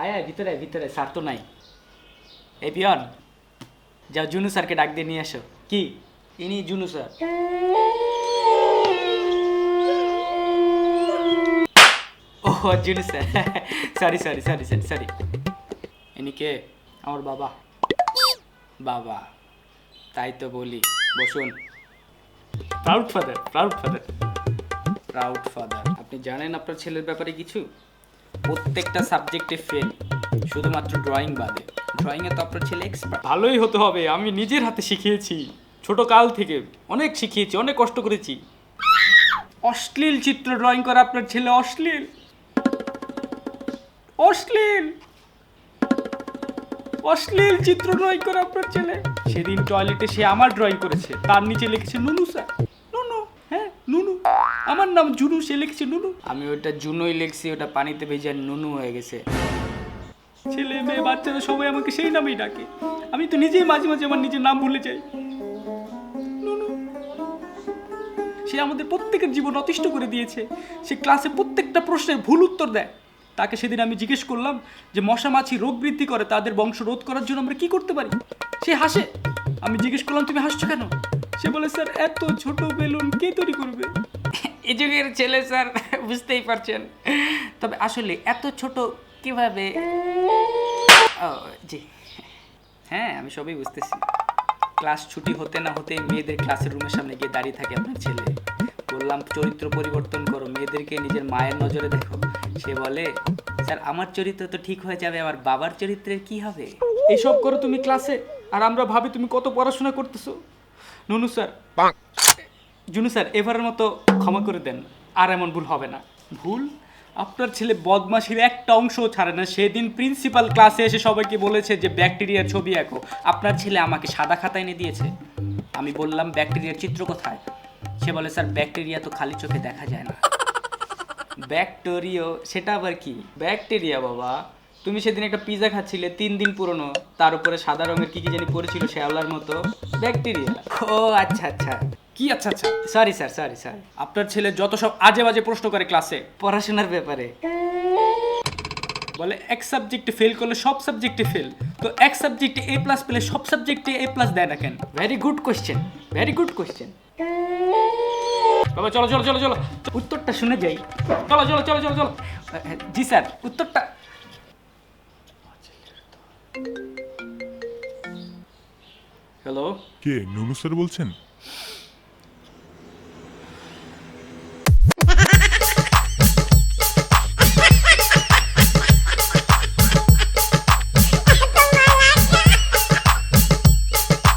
আয় আয় ভিতরে ভিতরে স্যার তো নাই। এই পিয়ন যাও জুনু স্যারকে ডাক দিয়ে নিয়ে আসো কি? ইনি জুনু স্যার ও Junu sir sorry sorry sorry sorry sorry ইনি কে? আমার বাবা। বাবা। তাই তো বলি। বসুন। Proud father proud father proud father আপনি জানেন আপনার ছেলের ব্যাপারে কিছু? প্রত্যেকটা সাবজেক্টে ফেল শুধুমাত্র ড্রয়িং বাদে। ড্রয়িংয়ে তো আপনার ছেলে এক্সপার্ট ভালোই হতে হবে, আমি নিজের হাতে শিখিয়েছি। ছোট কাল থেকে অনেক শিখিয়েছি, অনেক কষ্ট করেছি। অশ্লীল চিত্র ড্রয়িং করা আপনার ছেলে অশ্লীল। অশ্লীল। অশ্লীল চিত্র ড্রয়িং করা আপনার ছেলে। সেদিন টয়লেটে সে আমার ড্রয়িং করেছে, তার নিচে লিখেছে, নুনু স্যার আমার নাম জুনু সে লিখেছে নুনু। আমি ওটা জুনুই লিখছি ওটা পানিতে ভেজে নুনু হয়ে গেছে। ছেলে মেয়ে বাচ্চারা সবাই আমাকে সেই নামেই ডাকে। আমি তো নিজেই মাঝে মাঝে আমার নিজের নাম ভুলে যাই। সে আমাদের প্রত্যেকের জীবন অতিষ্ঠ করে দিয়েছে। সে ক্লাসে প্রত্যেকটা প্রশ্নের ভুল উত্তর দেয়। তাকে সেদিন আমি জিজ্ঞেস করলাম যে মশা মাছি রোগ বৃদ্ধি করে তাদের বংশ রোধ করার জন্য আমরা কি করতে পারি? সে হাসে। আমি জিজ্ঞেস করলাম তুমি হাসছো কেন? সে বলে স্যার এত ছোট বেলুন কে তৈরি করবে? এই যুগের ছেলে স্যার বুঝতেই পারছেন। তবে আসলে এত ছোট কীভাবে? ও জি। হ্যাঁ আমি সবই বুঝতেছি। ক্লাস ছুটি হতে না হতে মেয়েদের ক্লাসের রুমের সামনে গিয়ে দাঁড়িয়ে থাকে আপনার ছেলে। বললাম চরিত্র পরিবর্তন করো মেয়েদেরকে নিজের মায়ের নজরে দেখো। সে বলে স্যার আমার চরিত্র তো ঠিক হয়ে যাবে আমার বাবার চরিত্রের কি হবে? এইসব করো তুমি ক্লাসে আর আমরা ভাবি তুমি কত পড়াশোনা করতেছো। নুনু স্যার জুনু স্যার এবারের মতো ক্ষমা করে দেন আর এমন ভুল হবে না। ভুল? আপনার ছেলে বদমাশির একটা অংশও ছাড়ে না। সেদিন প্রিন্সিপাল ক্লাসে এসে সবাইকে বলেছে যে ব্যাকটেরিয়ার ছবি আঁকো। আপনার ছেলে আমাকে সাদা খাতা এনে দিয়েছে। আমি বললাম ব্যাকটেরিয়ার চিত্র কোথায়? সে বলে স্যার ব্যাকটেরিয়া তো খালি চোখে দেখা যায় না। ব্যাকটেরিও সেটা আবার কি? ব্যাকটেরিয়া বাবা। তুমি সেদিন একটা পিজা খাচ্ছিলে তিন দিন পুরনো। তার উপরে সাদা রঙের কি কি জানি পড়েছিল শ্যাওলার মতো। ব্যাকটেরিয়া ও আচ্ছা আচ্ছা। কি আচ্ছা আচ্ছা? সরি স্যার সরি স্যার আপনার ছেলে যত সব আজে বাজে প্রশ্ন করে ক্লাসে পড়াশোনার ব্যাপারে। বলে এক সাবজেক্টে ফেল করলে সব সাবজেক্টে ফেল তো এক সাবজেক্টে এ প্লাস পেলে সব সাবজেক্টে এ প্লাস দেয় না কেন? Very good question very good question বাবা চলো চলো চলো চলো। উত্তরটা শুনে যাই। চলো চলো চলো চলো চলো। জি স্যার উত্তরটা হ্যালো কে নুনু স্যার বলছেন?